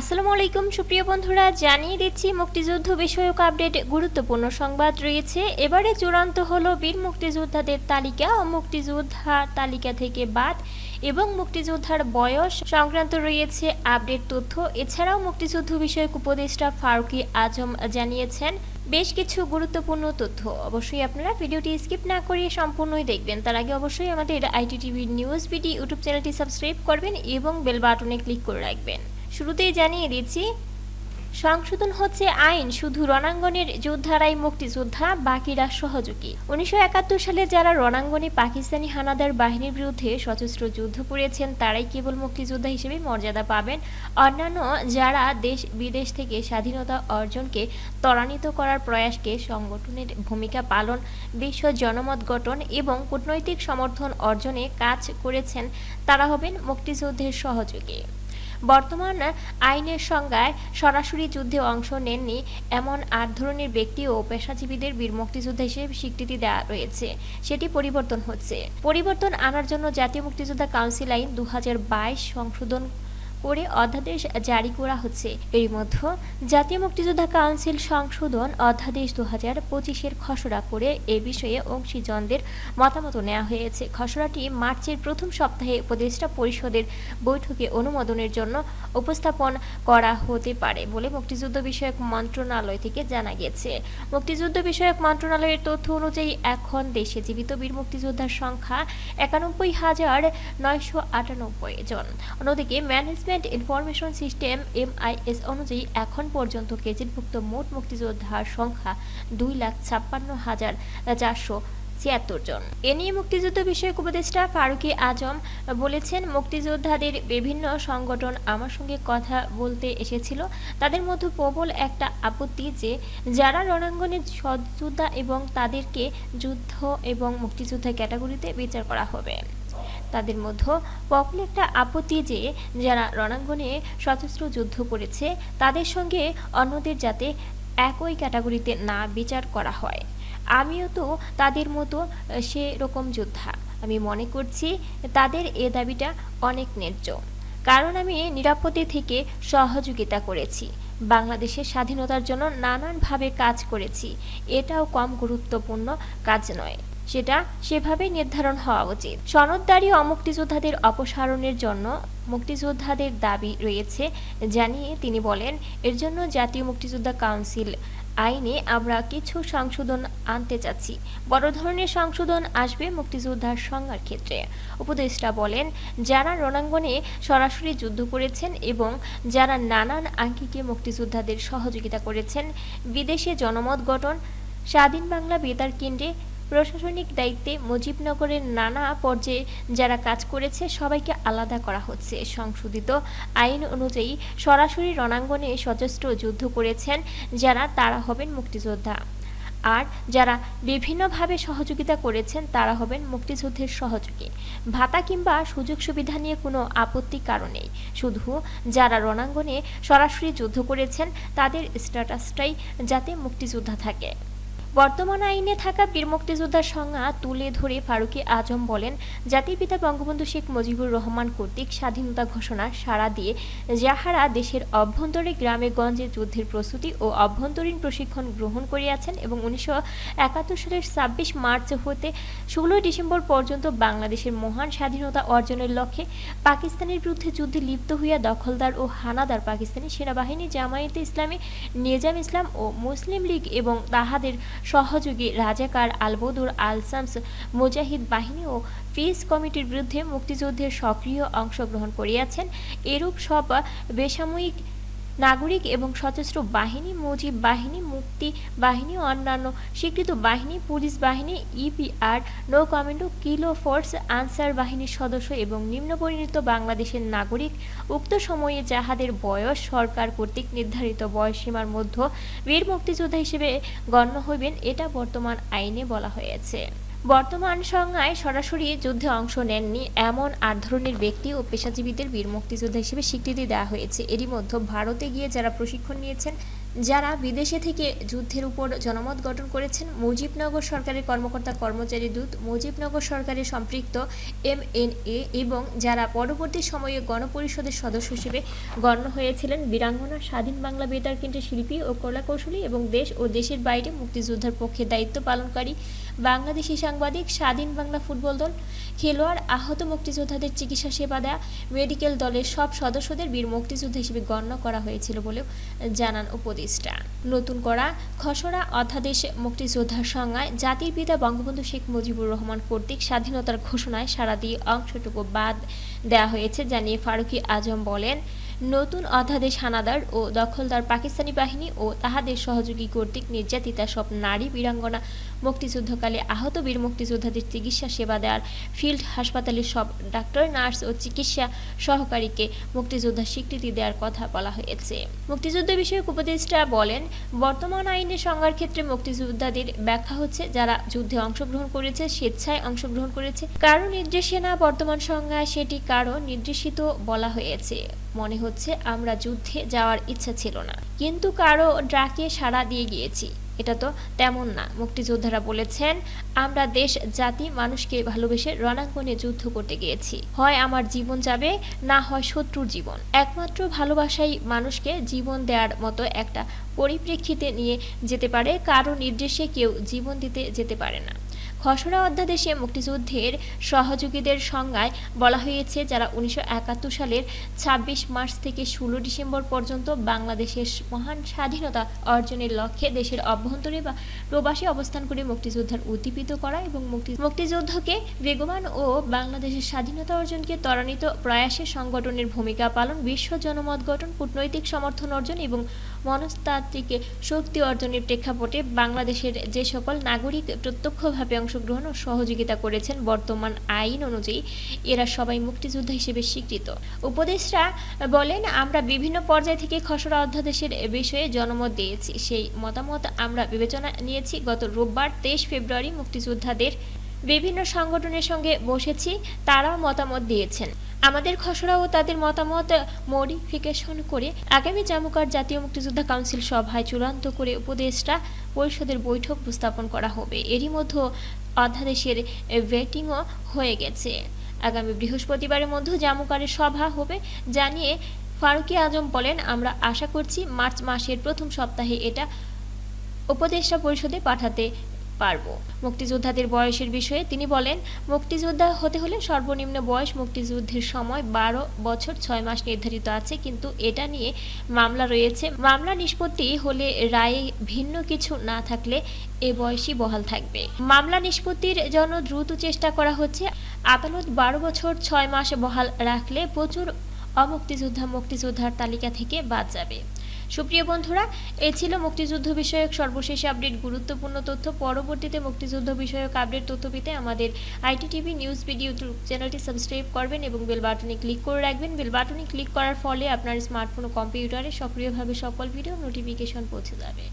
আসসালামু আলাইকুম। সুপ্রিয় বন্ধুরা, জানিয়ে দিচ্ছি মুক্তিযুদ্ধ বিষয়ক আপডেট। গুরুত্বপূর্ণ সংবাদ রয়েছে। এবারে চূড়ান্ত হলো বীর মুক্তিযোদ্ধাদের তালিকা ও মুক্তিযোদ্ধা তালিকা থেকে বাদ এবং মুক্তিযোদ্ধার বয়স সংক্রান্ত রয়েছে আপডেট তথ্য। এছাড়াও মুক্তিযুদ্ধ বিষয়ক উপদেষ্টা ফারুকি আজম জানিয়েছেন, বেশ কিছু গুরুত্বপূর্ণ তথ্য। অবশ্যই আপনারা ভিডিওটি স্কিপ না করে সম্পূর্ণই দেখবেন। তার আগে অবশ্যই আমাদের IT TV news BD YouTube চ্যানেলটি সাবস্ক্রাইব করবেন এবং বেল বাটনে ক্লিক করে রাখবেন। শুরুতেই জানিয়ে দিচ্ছি, সংশোধন হচ্ছে আইন, শুধু রণাঙ্গনের যোদ্ধারাই মুক্তিযোদ্ধা, বাকিরা সহযোগী। উনিশশো একাত্তর সালে যারা রণাঙ্গনে পাকিস্তানি হানাদার বাহিনীর বিরুদ্ধে সশস্ত্র যুদ্ধ করেছেন, তারাই কেবল মুক্তিযোদ্ধা হিসেবে মর্যাদা পাবেন। অন্যান্য যারা দেশ বিদেশ থেকে স্বাধীনতা অর্জনকে ত্বরান্বিত করার প্রয়াসকে সংগঠনের ভূমিকা পালন, বিশ্ব জনমত গঠন এবং কূটনৈতিক সমর্থন অর্জনে কাজ করেছেন, তারা হবেন মুক্তিযুদ্ধের সহযোগী। বর্তমান আইনের সংজ্ঞায় সরাসরি যুদ্ধে অংশ নেননি এমন আট ধরনের ব্যক্তি ও পেশাজীবীদের বীর মুক্তিযোদ্ধা হিসেবে স্বীকৃতি দেওয়া রয়েছে। সেটি পরিবর্তন হচ্ছে। পরিবর্তন আনার জন্য জাতীয় মুক্তিযোদ্ধা কাউন্সিল আইন দু হাজার বাইশ সংশোধন করে অধ্যাদেশ জারি করা হচ্ছে। এর মধ্যে জাতীয় মুক্তিযোদ্ধা কাউন্সিল সংশোধন অধ্যাদেশ দু হাজার পঁচিশের খসড়া করে এ বিষয়ে অংশীজনদের মতামত নেওয়া হয়েছে। খসড়াটি মার্চের প্রথম সপ্তাহে উপদেষ্টা পরিষদের বৈঠকে অনুমোদনের জন্য উপস্থাপন করা হতে পারে বলে মুক্তিযুদ্ধ বিষয়ক মন্ত্রণালয় থেকে জানা গেছে। মুক্তিযুদ্ধ বিষয়ক মন্ত্রণালয়ের তথ্য অনুযায়ী এখন দেশে জীবিত বীর মুক্তিযোদ্ধার সংখ্যা একানব্বই হাজার নয়শো আটানব্বই জন। অন্যদিকে ম্যানেজমেন্ট ইনফরমেশন সিস্টেম এমআইএস অনুযায়ী এখন পর্যন্ত গেজেটভুক্ত মোট মুক্তিযোদ্ধার সংখ্যা দুই লাখ ছাপ্পান্ন হাজার চারশো ছিয়াত্তর জন। এ নিয়ে মুক্তিযুদ্ধ বিষয়ক উপদেষ্টা ফারুকি আজম বলেছেন, মুক্তিযোদ্ধাদের বিভিন্ন সংগঠন আমার সঙ্গে কথা বলতে এসেছিল। তাদের মধ্যে প্রবল একটা আপত্তি যে, যারা রণাঙ্গনে সযোদ্ধা এবং তাদেরকে যুদ্ধ এবং মুক্তিযোদ্ধা ক্যাটাগরিতে বিচার করা হবে। তাদের মধ্যে প্রবল একটা আপত্তি যে যারা রণাঙ্গনে সশস্ত্র যুদ্ধ করেছে, তাদের সঙ্গে অন্যদের যাতে একই ক্যাটাগরিতে না বিচার করা হয়। আমিও তো তাদের মতো সেরকম যোদ্ধা। আমি মনে করছি তাদের এ দাবিটা অনেক ন্যায্য। কারণ আমি নিরাপদে থেকে সহযোগিতা করেছি। বাংলাদেশের স্বাধীনতার জন্য নানানভাবে কাজ করেছি। এটাও কম গুরুত্বপূর্ণ কাজ নয়। সেটা সেভাবে নির্ধারণ হওয়া উচিত। সনদদারি অমুক্তিযোদ্ধাদের অপসারণের জন্য মুক্তিযোদ্ধাদের দাবি রয়েছে জানিয়ে তিনি বলেন, এর জন্য জাতীয় মুক্তিযোদ্ধা কাউন্সিল আইনে আমরা কিছু সংশোধন আনতে চাচ্ছি। বড় ধরনের সংশোধন আসবে মুক্তিযোদ্ধার সংজ্ঞার ক্ষেত্রে। উপদেষ্টা বলেন, যারা রণাঙ্গনে সরাসরি যুদ্ধ করেছেন এবং যারা নানান আঙ্গিকে মুক্তিযোদ্ধাদের সহযোগিতা করেছেন, বিদেশে জনমত গঠন, স্বাধীন বাংলা বেতার কেন্দ্রে প্রশাসনিক দায়িত্বে মুজিবনগরের নানা পর্যায়ে যারা কাজ করেছে, সবাইকে আলাদা করা হচ্ছে। সংশোধিত আইন অনুযায়ী সরাসরি রণাঙ্গনে সশস্ত্র যুদ্ধ করেছেন যারা, তারা হবেন মুক্তিযোদ্ধা। আর যারা বিভিন্নভাবে সহযোগিতা করেছেন, তারা হবেন মুক্তিযুদ্ধের সহযোগী। ভাতা কিংবা সুযোগ সুবিধা নিয়ে কোনো আপত্তি কারণেই শুধু যারা রণাঙ্গনে সরাসরি যুদ্ধ করেছেন, তাদের স্ট্যাটাসটাই যাতে মুক্তিযোদ্ধা থাকে। বর্তমান আইনে থাকা বীর মুক্তিযোদ্ধার সংজ্ঞা তুলে ধরে ফারুকি আজম বলেন, জাতির পিতা বঙ্গবন্ধু শেখ মুজিবুর রহমান কর্তৃক স্বাধীনতা ঘোষণা সাড়া দিয়ে যাহারা দেশের অভ্যন্তরে গ্রামে গঞ্জে যুদ্ধের প্রস্তুতি ও অভ্যন্তরীণ প্রশিক্ষণ গ্রহণ করিয়াছেন এবং উনিশশো একাত্তর সালের ছাব্বিশ মার্চ হতে ষোলোই ডিসেম্বর পর্যন্ত বাংলাদেশের মহান স্বাধীনতা অর্জনের লক্ষ্যে পাকিস্তানের বিরুদ্ধে যুদ্ধে লিপ্ত হইয়া দখলদার ও হানাদার পাকিস্তানি সেনাবাহিনী জামায়াতে ইসলামী, নিজাম ইসলাম ও মুসলিম লীগ এবং তাহাদের সহযোগী রাজাকার আলবদুর আলসামস মুজাহিদ বাহিনী ও পিস কমিটির বিরুদ্ধে মুক্তিযুদ্ধের সক্রিয় অংশগ্রহণ করিয়াছেন। এরূপ সব বেসামরিক নাগরিক এবং সশস্ত্র বাহিনী, মুজিব বাহিনী, মুক্তি বাহিনী ও অন্যান্য স্বীকৃত বাহিনী, পুলিশ বাহিনী, ইপিআর, নৌ কমান্ডো, কিলো ফোর্স, আনসার বাহিনীর সদস্য এবং নিম্ন পরিণত বাংলাদেশের নাগরিক উক্ত সময়ে যাহাদের বয়স সরকার কর্তৃক নির্ধারিত বয়সসীমার মধ্যে বীর মুক্তিযোদ্ধা হিসেবে গণ্য হইবেন, এটা বর্তমান আইনে বলা হয়েছে। বর্তমান সংজ্ঞায় সরাসরি যুদ্ধে অংশ নেননি এমন আট ধরনের ব্যক্তি ও পেশাজীবীদের বীর মুক্তিযোদ্ধা হিসেবে স্বীকৃতি দেওয়া হয়েছে। এরই মধ্যে ভারতে গিয়ে যারা প্রশিক্ষণ নিয়েছেন, যারা বিদেশে থেকে যুদ্ধের উপর জনমত গঠন করেছেন, মুজিবনগর সরকারের কর্মকর্তা কর্মচারী দূত, মুজিবনগর সরকারের সম্পৃক্ত এমএনএ এবং যারা পরবর্তী সময়ে গণপরিষদের সদস্য হিসেবে গণ্য হয়েছিলেন, বীরাঙ্গনা স্বাধীন বাংলা বেতার কেন্দ্রের শিল্পী ও কলাকৌশলী এবং দেশ ও দেশের বাইরে মুক্তিযোদ্ধার পক্ষে দায়িত্ব পালনকারী বাংলাদেশি সাংবাদিক স্বাধীন বাংলা ফুটবল দল, খেলোয়াড়, আহত মুক্তিযোদ্ধাদের চিকিৎসা সেবা দেয়া, মেডিকেল দলের সব সদস্যদের বীর মুক্তিযোদ্ধা হিসেবে গণ্য করা হয়েছিল বলেও জানান উপদেষ্টা। নতুন করা খসড়া অধ্যাদেশ মুক্তিযোদ্ধার সংজ্ঞায় জাতির পিতা বঙ্গবন্ধু শেখ মুজিবুর রহমান কর্তৃক স্বাধীনতার ঘোষণায় সারা দিয়ে অংশটুকু বাদ দেওয়া হয়েছে, জানিয়ে ফারুকি আজম বলেন নতুন অধ্যাদেশ হানাদার ও দখলদার পাকিস্তানি বাহিনী ও তাহাদের সহযোগী কর্তৃক নির্যাতিতা সব নারী বীরাঙ্গনা মুক্তিযুদ্ধকালে আহত বীর মুক্তিযোদ্ধাদের চিকিৎসা সেবা দেওয়ার ফিল্ড হাসপাতালের সব ডাক্তার, নার্স ও চিকিৎসা সহকারীকে মুক্তিযোদ্ধার স্বীকৃতি দেওয়ার কথা বলা হয়েছে। মুক্তিযুদ্ধ বিষয়ক উপদেষ্টা বলেন, বর্তমান আইনের সংজ্ঞার ক্ষেত্রে মুক্তিযোদ্ধাদের ব্যাখ্যা হচ্ছে, যারা যুদ্ধে অংশগ্রহণ করেছে, স্বেচ্ছায় অংশগ্রহণ করেছে। কারও নির্দেশে না বর্তমান সংজ্ঞায় সেটি কারও নির্দেশিত বলা হয়েছে। মনে হচ্ছে আমরা যুদ্ধে যাওয়ার ইচ্ছা ছিল না। কিন্তু কারও ডাকে সাড়া দিয়ে গিয়েছি। এটা তো তেমন না। মুক্তিযোদ্ধারা বলেছেন, আমরা দেশ, জাতি, মানুষকে ভালোবেসে রণাঙ্গনে যুদ্ধ করতে গিয়েছি। হয় আমার জীবন যাবে, না হয় শত্রুর জীবন। একমাত্র ভালোবাসাই মানুষকে জীবন দেওয়ার মতো একটা পরিপ্রেক্ষিতে নিয়ে যেতে পারে। কারও নির্দেশে কেউ জীবন দিতে যেতে পারে না। খসড়া অধ্যাদেশে মুক্তিযুদ্ধের সহযোগীদের সংজ্ঞায় বলা হয়েছে যারা উনিশশো একাত্তর সালের ছাব্বিশ মার্চ থেকে ষোলো ডিসেম্বর পর্যন্ত বাংলাদেশের মহান স্বাধীনতা অর্জনের লক্ষ্যে দেশের অভ্যন্তরে বা প্রবাসী অবস্থান করে মুক্তিযোদ্ধার উদ্দীপিত করা এবং মুক্তি মুক্তিযুদ্ধকে বেগবান ও বাংলাদেশের স্বাধীনতা অর্জনকে ত্বরান্বিত প্রয়াসে সংগঠনের ভূমিকা পালন, বিশ্ব জনমত গঠন, কূটনৈতিক সমর্থন অর্জন এবং মনস্তাত্ত্বিক শক্তি অর্জনের প্রেক্ষাপটে বাংলাদেশের যে সকল নাগরিক প্রত্যক্ষভাবে অংশগ্রহণ ও সহযোগিতা করেছেন বর্তমান আইন অনুযায়ী। এরা সবাই মুক্তিযোদ্ধা হিসেবে স্বীকৃত। উপদেশরা বলেন, আমরা বিভিন্ন পর্যায় থেকে খসড়া অধ্যাদেশের বিষয়ে জনমত দিয়েছি। সেই মতামত আমরা বিবেচনা নিয়েছি। গত রোববার তেইশ ফেব্রুয়ারি মুক্তিযোদ্ধাদের বিভিন্ন সংগঠনের সঙ্গে বসেছি, তারাও মতামত দিয়েছেন। আমাদের খসড়া ও তাদের মতামত মডিফিকেশন করে আগামী জামুকার জাতীয় মুক্তিযোদ্ধা কাউন্সিল সভায় চূড়ান্ত করে উপদেষ্টা পরিষদের বৈঠক উপস্থাপন করা হবে। এরই মধ্যে অধ্যাদেশের ভেটিংও হয়ে গেছে। আগামী বৃহস্পতিবারের মধ্যে জামুকারের সভা হবে জানিয়ে ফারুকি আজম বলেন, আমরা আশা করছি মার্চ মাসের প্রথম সপ্তাহে এটা উপদেষ্টা পরিষদে পাঠাতে পারব। মুক্তিযোদ্ধাদের বয়সের বিষয়ে তিনি বলেন, মুক্তিযোদ্ধা হতে হলে সর্বনিম্ন বয়স মুক্তিযুদ্ধের সময় বারো বছর ছয় মাস নির্ধারিত আছে, কিন্তু এটা নিয়ে মামলা রয়েছে। মামলা নিষ্পত্তি হলে রায়ে ভিন্ন কিছু না থাকলে এ বয়সই বহাল থাকবে। মামলা নিষ্পত্তির জন্য দ্রুত চেষ্টা করা হচ্ছে। আদালত বারো বছর ছয় মাস বহাল রাখলে প্রচুর অমুক্তিযোদ্ধা মুক্তিযোদ্ধার তালিকা থেকে বাদ যাবে। সুপ্রিয় বন্ধুরা, এ ছিল মুক্তিযুদ্ধ বিষয়ক সর্বশেষ আপডেট। গুরুত্বপূর্ণ তথ্য, পরবর্তীতে মুক্তিযুদ্ধ বিষয়ক আপডেট তথ্য পেতে আমাদের IT TV news video YouTube চ্যানেলটি সাবস্ক্রাইব করবেন এবং বেল বাটনে ক্লিক করে রাখবেন। বেল বাটনে ক্লিক করার ফলে আপনার স্মার্টফোন ও কম্পিউটারে সক্রিয়ভাবে সকল ভিডিও নোটিফিকেশন পৌঁছে যাবে।